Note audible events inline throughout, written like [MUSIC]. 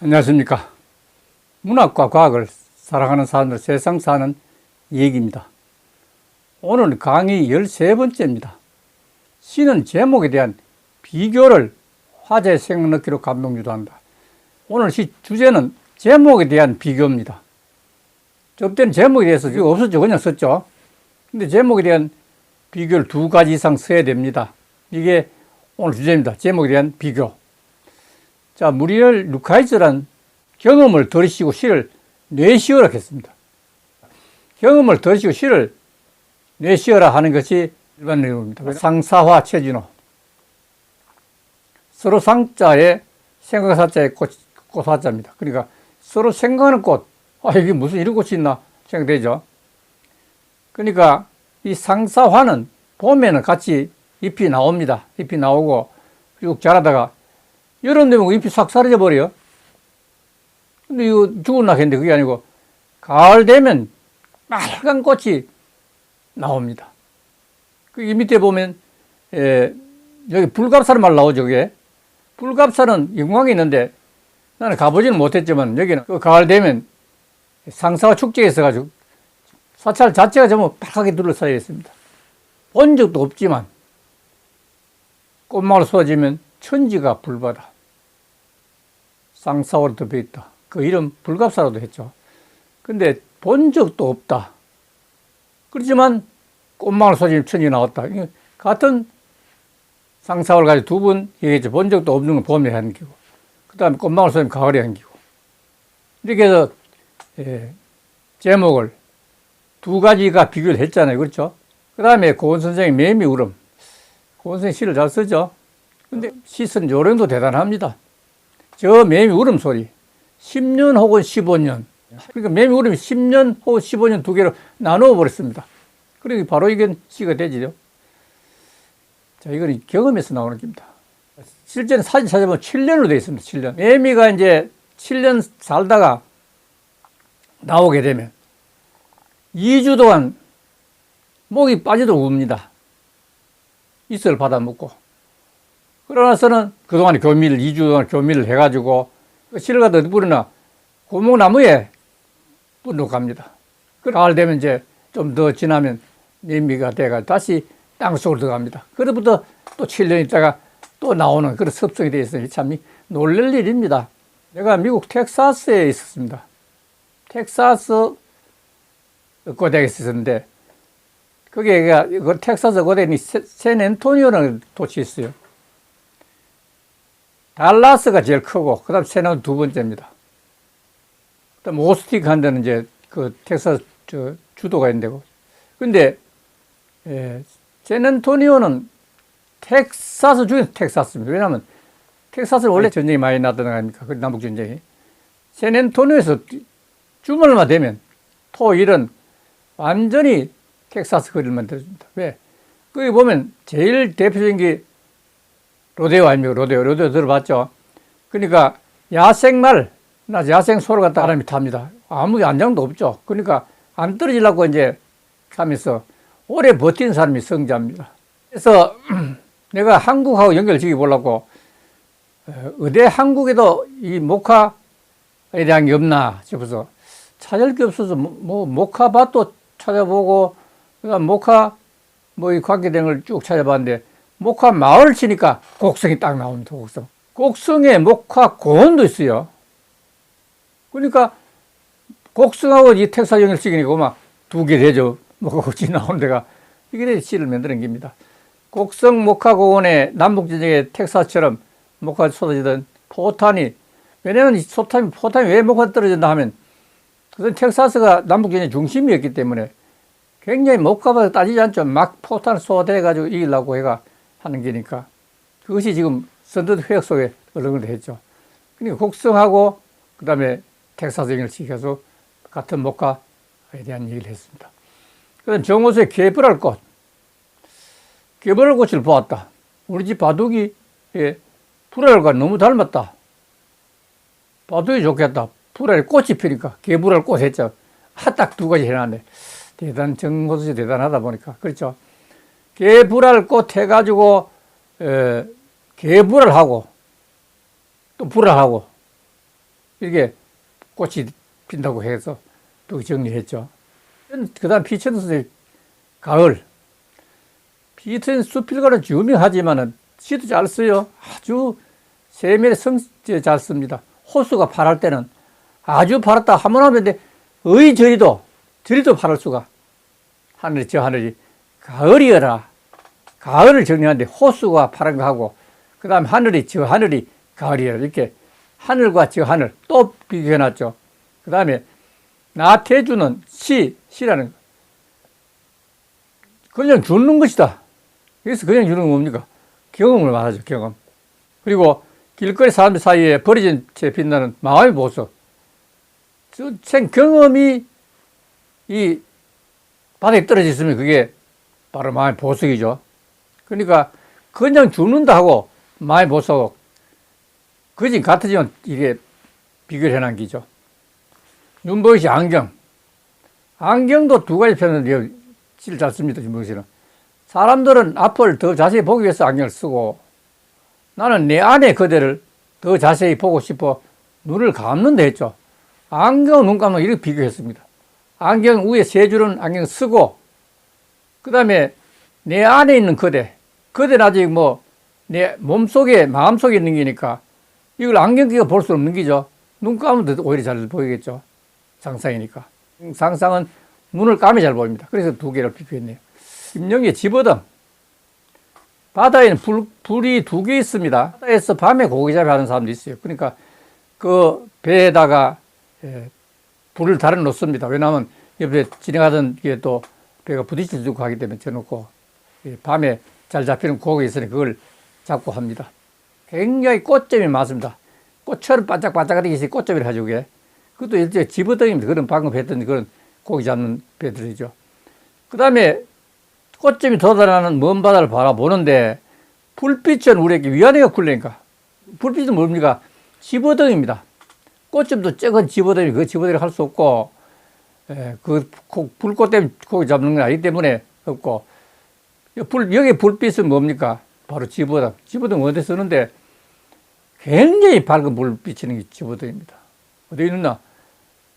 안녕하십니까. 문학과 과학을 사랑하는 사람들 세상 사는 얘기입니다. 오늘 강의 13번째입니다. 시는 제목에 대한 비교를 화제 생각 넣기로 감동 유도한다. 오늘 시 주제는 제목에 대한 비교입니다. 저때는 제목에 대해서 없었죠. 그냥 썼죠. 근데 제목에 대한 비교를 두 가지 이상 써야 됩니다. 이게 오늘 주제입니다. 제목에 대한 비교. 자, 무리엘 루카이즈란 경험을 들으시고 시를 내시어라 했습니다. 경험을 들으시고 시를 내시어라 하는 것이 일반 내용입니다. 상사화 체진호. 서로 상자에 생각사자에 꽃, 꽃화자입니다. 그러니까 서로 생각하는 꽃, 아, 이게 무슨 이런 꽃이 있나 생각되죠. 그러니까 이 상사화는 봄에는 같이 잎이 나옵니다. 잎이 나오고 쭉 자라다가 여름 되면 잎이 싹 사라져 버려요. 근데 이거 죽었나 했는데 그게 아니고 가을 되면 빨간 꽃이 나옵니다. 그 밑에 보면 에, 여기 불갑사를 말 나오죠, 그게. 불갑사는 영광이 있는데 나는 가보지는 못했지만 여기는 그 가을 되면 상사와 축제에 있어가지고 사찰 자체가 전부 빨갛게 둘러싸여 있습니다. 본 적도 없지만 꽃마을 쏟아지면 천지가 불바다. 쌍사오로 덮여 있다. 그 이름 불갑사로도 했죠. 근데 본 적도 없다. 그렇지만 꽃마을 쏟아지면 천지 나왔다. 같은 쌍사오를 가지고 두 분 얘기했죠. 본 적도 없는 건 봄에 한 기고. 그 다음에 꽃마을 쏟아지면 가을에 한 기고. 이렇게 해서 예, 제목을 두 가지가 비교를 했잖아요. 그렇죠? 그 다음에 고은 선생의 매미 울음. 고은 선생 시를 잘 쓰죠? 근데 시선 요령도 대단합니다. 저 매미 울음 소리. 10년 혹은 15년. 그러니까 매미 울음이 10년 혹은 15년 두 개로 나누어 버렸습니다. 그러니 바로 이건 시가 되지요. 자, 이건 경험에서 나오는 겁니다. 실제는 사진 찾아보면 7년으로 되어 있습니다. 7년. 매미가 이제 7년 살다가 나오게 되면 2주 동안 목이 빠지도 웁니다. 이슬 받아 먹고. 그러나서는 그동안 교미를, 2주 동안 교미를 해가지고, 그 어디 뿌리나, 고목나무에 뿌리고 갑니다. 그 가을 되면 이제 좀 더 지나면 민미가 돼가 다시 땅 속으로 들어갑니다. 그로부터 또 7년 있다가 또 나오는 그런 습성이 되어 있으니 참 놀랄 일입니다. 내가 미국 텍사스에 있었습니다. 텍사스 고대에 있었는데, 거기가, 그 텍사스 고대니 샌앤토니오라는 도시 있어요. 달라스가 제일 크고, 그 다음 세나는 두 번째입니다. 그 다음 오스티크 한 데는 이제 그 텍사스 저 주도가 있는 데고. 근데, 예, 샌앤토니오는 텍사스 중에서 텍사스입니다. 왜냐하면 텍사스는 원래 전쟁이 많이 거 아닙니까? 그 남북 전쟁이. 샌앤토니오에서 주말만 되면 토일은 완전히 텍사스 거리를 만들어줍니다. 왜? 거기 보면 제일 대표적인 게 로데오 아닙니까? 로데오. 로데오 들어봤죠? 그러니까 야생말, 나 야생 소를 갖다 사람이 탑니다. 아무 안장도 없죠. 그러니까 안 떨어지려고 이제 하면서 오래 버틴 사람이 성자입니다. 그래서 [CLEARS THROAT] 내가 한국하고 연결 지어 보려고 의대 한국에도 이 목화에 대한 게 없나 싶어서 찾을 게 없어서 뭐, 뭐 목화밭도 찾아보고 그다음 목화 뭐이 관계된 걸 쭉 찾아봤는데 목화 마을 치니까 곡성이 딱 나옵니다. 곡성. 곡성에 목화 공원도 있어요. 그러니까 곡성하고 이 텍사 연결시키니까 막 두 개 되죠. 목화꽃이 [LAUGHS] 나오는 데가 이게 시를 만드는 겁니다. 곡성 목화공원에 남북지역의 텍사스처럼 목화 쏟아지던 포탄이 왜냐하면 이 소탄이 포탄이 왜 목화 떨어진다 하면 그건 텍사스가 남북전의 중심이었기 때문에 굉장히 목화보다 따지지 않죠. 막 포탄을 쏟아내가지고 이기려고 해가 하는 게니까. 그것이 지금 선뜻 회역 속에 어른을 했죠. 그러니까 곡성하고 그 다음에 텍사스 영을 시켜서 같은 목화에 대한 얘기를 했습니다. 그 다음 정호수의 개불알 꽃. 개불알 꽃을 보았다. 우리 집 바둑이 예, 불알과 너무 닮았다. 바둑이 좋겠다. 불알 꽃이 피니까 개불알 꽃 했죠. 딱 두 가지 해놨네. 대단, 정호수 대단하다 보니까. 그렇죠. 개불알 꽃 해가지고, 에, 개불알 하고, 또 불알 하고, 이게 꽃이 핀다고 해서 또 정리했죠. 그 다음 피천 선생 가을. 피천 수필가는 유명하지만은 시도 잘 써요. 아주 세밀 성질 잘 씁니다. 호수가 파랄 때는 아주 파랗다 하면 하는데 의 저리도 저리도 파랄 수가 하늘이 저 하늘이 가을이어라 가을을 정리하는데 호수가 파란 거 하고 그 다음에 하늘이 저 하늘이 가을이어라 이렇게 하늘과 저 하늘 또 비교해 놨죠. 그 다음에 나태주는 시, 시라는 거. 그냥 주는 것이다. 그래서 그냥 주는 건 뭡니까? 경험을 말하죠, 경험. 그리고 길거리 사람들 사이에 버려진 채 빛나는 마음의 보석. 생 경험이 이 바닥에 떨어져 있으면 그게 바로 마음의 보석이죠. 그러니까 그냥 죽는다 하고 마음의 보석, 그지 같아지면 이게 비교를 해놓은 기죠. 씨 안경. 안경도 두 가지 편을 잘 씁니다, 윤보희 씨는. 사람들은 앞을 더 자세히 보기 위해서 안경을 쓰고 나는 내 안의 그대를 더 자세히 보고 싶어 눈을 감는다 했죠. 안경, 눈 감는 이렇게 비교했습니다. 안경 위에 세 줄은 안경 쓰고 그 다음에 내 안에 있는 그대. 그대는 아직 뭐 내 몸속에, 마음속에 있는 게니까 이걸 안경 끼고 볼 수 없는 거죠. 눈 감으면 오히려 잘 보이겠죠. 상상이니까. 상상은 눈을 감이 잘 보입니다. 그래서 두 개를 비교했네요. 김영의 집어등. 바다에는 불, 불이 두 개 있습니다. 바다에서 밤에 고기잡이 하는 사람도 있어요. 그러니까 그 배에다가 예, 불을 달아 놓습니다. 왜냐하면 옆에 진행하던 게 또 배가 부딪힐 수 있고 하기 때문에 쳐놓고 예, 밤에 잘 잡히는 고기 있으니 그걸 잡고 합니다. 굉장히 꽃점이 많습니다. 꽃처럼 반짝반짝하게 있어요. 꽃점이를 가지고 게. 그것도 일제 집어등입니다. 그런 방금 했던 그런 고기 잡는 배들이죠. 그 다음에 꽃점이 돋아나는 먼 바다를 바라보는데 불빛은 우리에게 위안이가 굴레니까 불빛은 뭡니까? 집어등입니다. 꽃점도 작은 집어등이 그 집어등을 할수 없고 에, 그 불꽃 때문에 고기 잡는 건 아니기 때문에 없고 불, 여기 불빛은 뭡니까? 바로 집어등. 집어등 어디 쓰는데 굉장히 밝은 불 비치는 게 집어등입니다. 어디 있느냐?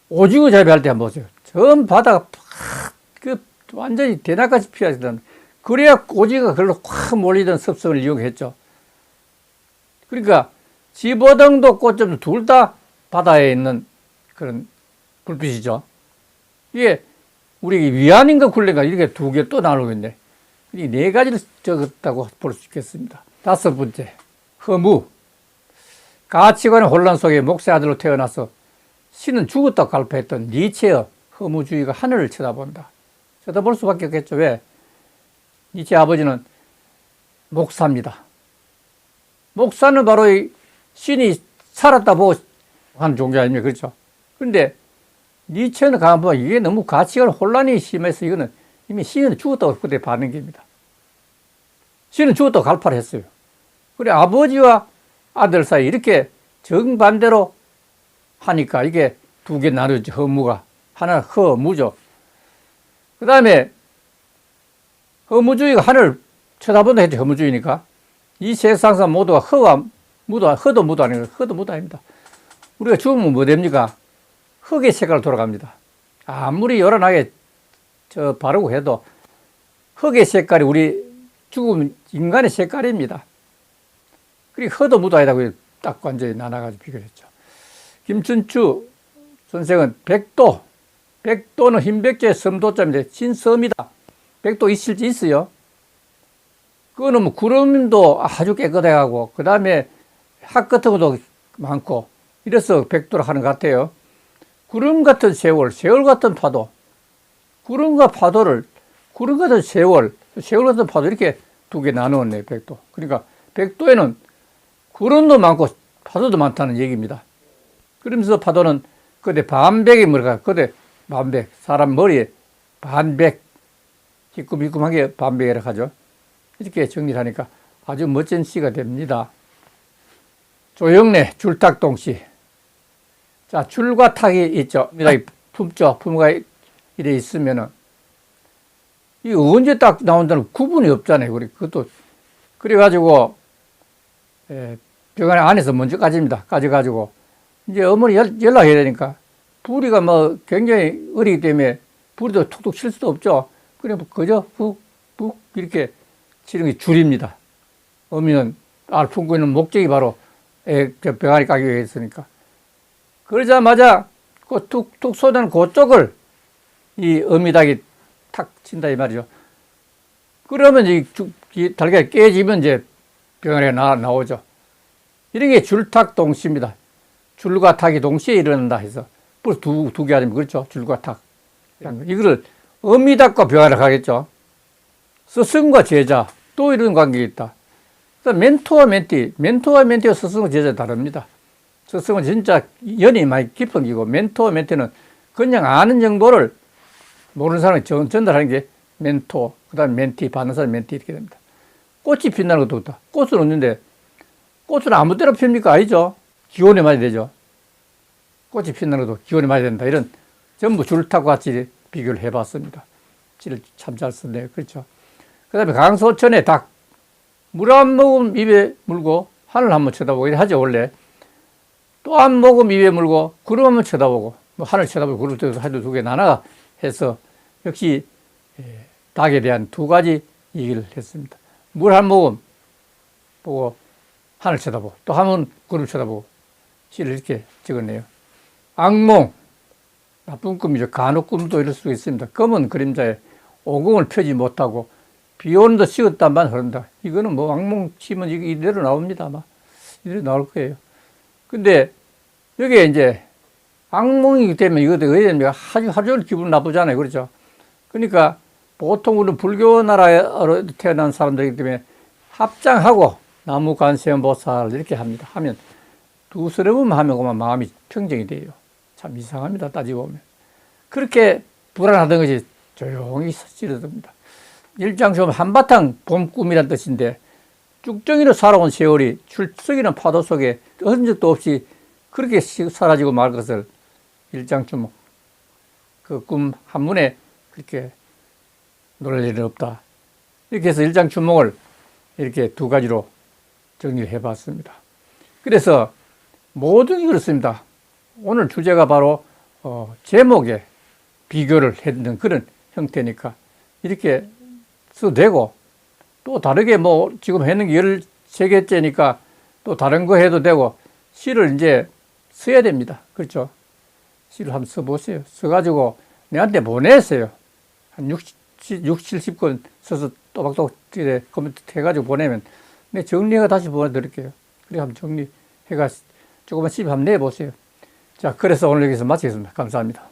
오징어 잡이할 때 한번 보세요. 전 바다가 팍, 그 완전히 대낮같이 피하시던 그래야 오징어가 그걸로 확 몰리던 습성을 이용했죠. 그러니까 집어등도 꽃점도 둘 다 바다에 있는 그런 불빛이죠. 이게 우리 위안인가 굴레가 이렇게 두 개 또 나누고 있네. 이 네 가지를 적었다고 볼 수 있겠습니다. 다섯 번째, 허무. 가치관의 혼란 속에 목세 아들로 태어나서 신은 죽었다 갈패했던 니체의 허무주의가 하늘을 쳐다본다. 쳐다볼 수밖에 없겠죠. 왜? 니체 아버지는 목사입니다. 목사는 바로 이 신이 살았다 보고 하는 종교 아닙니까? 그렇죠? 그런데 니체는 가보면 이게 너무 가치관 혼란이 심해서 이거는 이미 신은 죽었다고 그때 겁니다. 신은 죽었다고 갈파를 했어요. 그래, 아버지와 아들 사이 이렇게 정반대로 하니까 이게 두 개 나누지, 허무가. 하나는 허무죠. 그 다음에 허무주의가 하늘을 쳐다본다 했죠. 허무주의니까. 이 세상상 모두가 허와 무도, 허도 무도 아니고 허도 무도 아닙니다. 우리가 죽으면 뭐 됩니까? 흙의 색깔로 돌아갑니다. 아무리 요란하게 저 바르고 해도 흙의 색깔이 우리 죽으면 인간의 색깔입니다. 그리고 허도 무도 아니다고 딱 완전히 나눠가지고 비교했죠. 김춘추 선생은 백도, 백도는 흰백제 섬도자인데 신섬이다. 백도 있을지 있어요. 그거는 뭐 구름도 아주 깨끗해가고 그 다음에 학 같은 것도 많고 이래서 백도를 하는 것 같아요. 구름 같은 세월, 세월 같은 파도, 구름과 파도를 구름 같은 세월, 세월 같은 파도 이렇게 두 개 나누었네 백도. 그러니까 백도에는 구름도 많고 파도도 많다는 얘기입니다. 그러면서 파도는 그대 반백이 뭐랄까, 그대 반백, 사람 머리에 반백, 희끔희끔하게 반백이라고 하죠. 이렇게 정리를 하니까 아주 멋진 시가 됩니다. 조영래 줄탁동 시. 자, 줄과 탁이 있죠. 품죠. 품과 이래 있으면은 이 언제 딱 나온다는 구분이 없잖아요. 그래 그것도 그래가지고 에, 병원 안에서 먼저 까집니다. 까져가지고 이제 어머니 연, 연락해야 되니까 부리가 뭐 굉장히 어리기 때문에 부리도 툭툭 칠 수도 없죠. 그래 뭐 그저 푹푹 이렇게 치는 게 줄입니다. 어미는 알 품고 있는 목적이 바로 애, 저 병아리 까기 위해 있으니까. 그러자마자 그 툭툭 쏟아는 그쪽을 이 어미닭이 탁 친다 이 말이죠. 그러면 이, 주- 이 달걀이 깨지면 이제 병아리가 나, 나오죠. 이런 게 줄탁 동시입니다. 줄과 탁이 동시에 일어난다 해서 벌써 두, 두 개 아니면 그렇죠. 줄과 탁. 이거를 어미닭과 병아리 가겠죠. 스승과 제자 또 이런 관계가 있다. 멘토와 멘티, 멘토와 멘티와 스승과 제자 다릅니다. 스승은 진짜 연이 많이 깊은 기고 멘토와 멘티는 그냥 아는 정보를 모르는 사람이 전- 전달하는 게 멘토, 그 다음 멘티, 받는 사람 멘티 이렇게 됩니다. 꽃이 빛나는 것도 없다. 꽃은 없는데 꽃은 아무 때나 핍니까? 아니죠. 기온에 맞아야 되죠. 꽃이 빛나는 것도 기온에 맞아야 된다. 이런 전부 줄타고 같이 비교를 해봤습니다. 지를 참 잘 썼네요. 그렇죠. 그 다음에 강소천의 닭. 물 한 모금 입에 물고 하늘 한번 쳐다보고 이래 하죠, 원래. 또한 모금 입에 물고 구름 한번 쳐다보고 뭐 하늘 쳐다보고 구름 쳐다보고 하도 두 개 나눠 해서 역시 예, 닭에 대한 두 가지 얘기를 했습니다. 물 한 모금 보고 하늘 쳐다보고 또 한 번 구름 쳐다보고 시를 이렇게 적었네요. 악몽 나쁜 꿈이죠. 간혹 꿈도 이럴 수 있습니다. 검은 그림자에 오공을 펴지 못하고 비 오는 도 식었단만 흐른다. 이거는 뭐 악몽 치면 이대로 나옵니다. 아마 이대로 나올 거예요. 근데 여기에 이제 악몽이기 때문에 이것도 왜 됩니까? 하루 종일 기분 나쁘잖아요. 그렇죠? 그러니까 보통 우리는 불교 나라로 태어난 사람들이기 때문에 합장하고 나무 관세음 보살 이렇게 합니다. 하면 두서러 번만 하면 그만 마음이 평정이 돼요. 참 이상합니다. 따지고 보면. 그렇게 불안하던 것이 조용히 스치러듭니다. 일장쇼 한바탕 봄 꿈이란 뜻인데 쭉정이로 살아온 세월이 출석이는 파도 속에 흔적도 없이 그렇게 시- 사라지고 말 것을 일장주목 그꿈 한문에 그렇게 놀랄 일은 없다. 이렇게 해서 일장주목을 이렇게 두 가지로 정리를 해봤습니다. 그래서 모든 게 그렇습니다. 오늘 주제가 바로 어, 제목에 비교를 했는 그런 형태니까 이렇게 써도 되고 또 다르게 뭐 지금 했는 게 13개째니까 또 다른 거 해도 되고 시를 이제 써야 됩니다. 그렇죠? 시를 한번 써보세요. 써가지고 내한테 보내세요. 한 60, 60 70권 써서 또박또박 컴퓨터 해가지고 보내면 내 정리해가 다시 보내드릴게요. 그래 한번 정리해가 조금만 씹 한번 내보세요. 자, 그래서 오늘 여기서 마치겠습니다. 감사합니다.